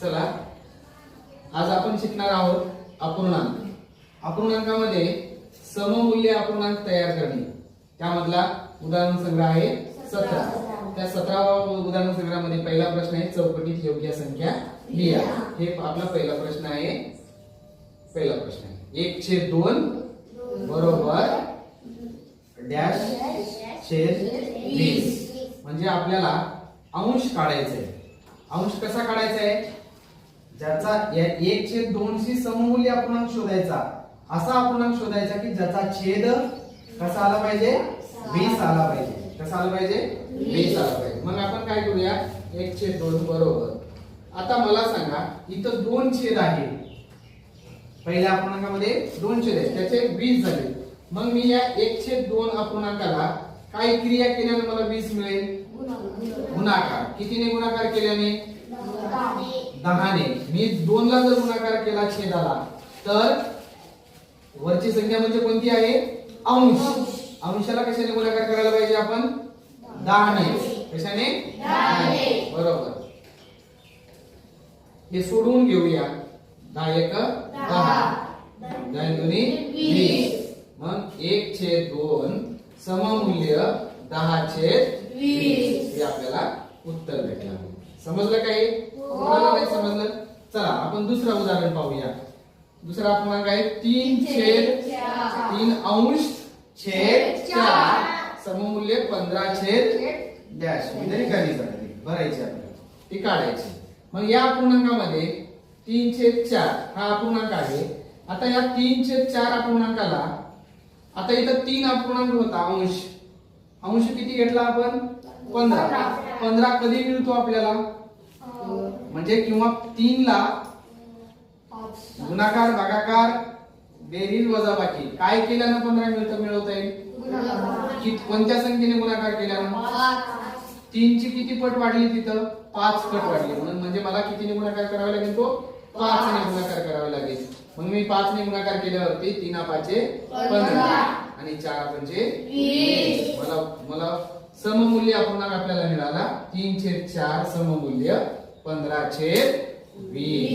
चला. आज आपण शिकणार आहोत अपूर्णांक. अपूर्णांकामध्ये सममूल्य अपूर्णांक तयार करणे. त्यामधला उदाहरण संग्रह आहे सतरा. त्या सतरावा उदाहरण संग्रहामध्ये पहिला प्रश्न आहे चौकटीत योग्य संख्या लिहा. हे आपला पहिला प्रश्न आहे. पहिला प्रश्न आहे. एक छेद दोन बरोबर डॅश छेद वीस. म्हणजे आपल्याला अंश काढायचा आहे अंश कसा काढायचा आहे ज्याचा एक छेद दोनशी सममूल्य अपूर्णांक शोधायचा. असा अपूर्णांक शोधायचा की ज्याचा छेद कसा आला पाहिजे? वीस आला पाहिजे. कसा आला पाहिजे? वीस आला पाहिजे. मग आपण काय करूया? एक छेद दोन बरोबर. आता मला सांगा इथं दोन छेद आहे. पहिल्या अपूर्णांकामध्ये दोन छेद आहेत. त्याचे वीस झाले. मग मी या एक छेद दोन अपूर्णांकाला काय क्रिया केल्याने मला वीस मिळेल? गुणाकार. कितीने गुणाकार केल्याने? दहाने. मी दोन ला जर गुणाकार केला छेदाला तर वरची संख्या म्हणजे कोणती आहे? अंश. अंशाला कशाने गुणाकार करायला पाहिजे आपण? दहाने. कशाने. बरोबर. हे सोडवून घेऊया. दहा एक दहा. दहा. दुनी वीस. मग एक छेद दोन सममूल्य दहा छेद वीस. हे आपल्याला उत्तर भेटलं. समजलं काही? कोणाला नाही समजलं? चला आपण दुसरं उदाहरण पाहूया. दुसरा अपूर्णांक आहे तीन छेद तीन अंश छेद चार. सममूल्य पंधरा छेद डॅश. म्हणजे खाली जाते भरायची आपल्याला ती काढायची. मग या अपूर्णांकामध्ये तीन छेद चार हा अपूर्णांक आहे. आता या तीन छेद चार अपूर्णांकाला आता इथं तीन अपूर्णांक होता अंश. अंश किती घेतला आपण? पंधरा. पंधरा. कधी मिळतो आपल्याला? म्हणजे किंवा तीन ला. गुणाकार भागाकार बेरीज वजाबाकी. काय केल्यानं पंधरा मिळतं मिळवता येईल? कोणत्या संख्येने गुणाकार केल्यानं? तीनची किती पट वाढली तिथं? पाच पट वाढली. म्हणून म्हणजे मला कितीने गुणाकार करावा लागेल तो? पाच ने गुणाकार करावा लागेल. मग मी पाच ने गुणाकार केल्यावरती तीन पाचे पंधरा. आणि चार पंचे. मला मला सममूल्य अपूर्णांक आपल्याला मिळाला. तीन छेद चार सममूल्य पंधरा छेद वीस.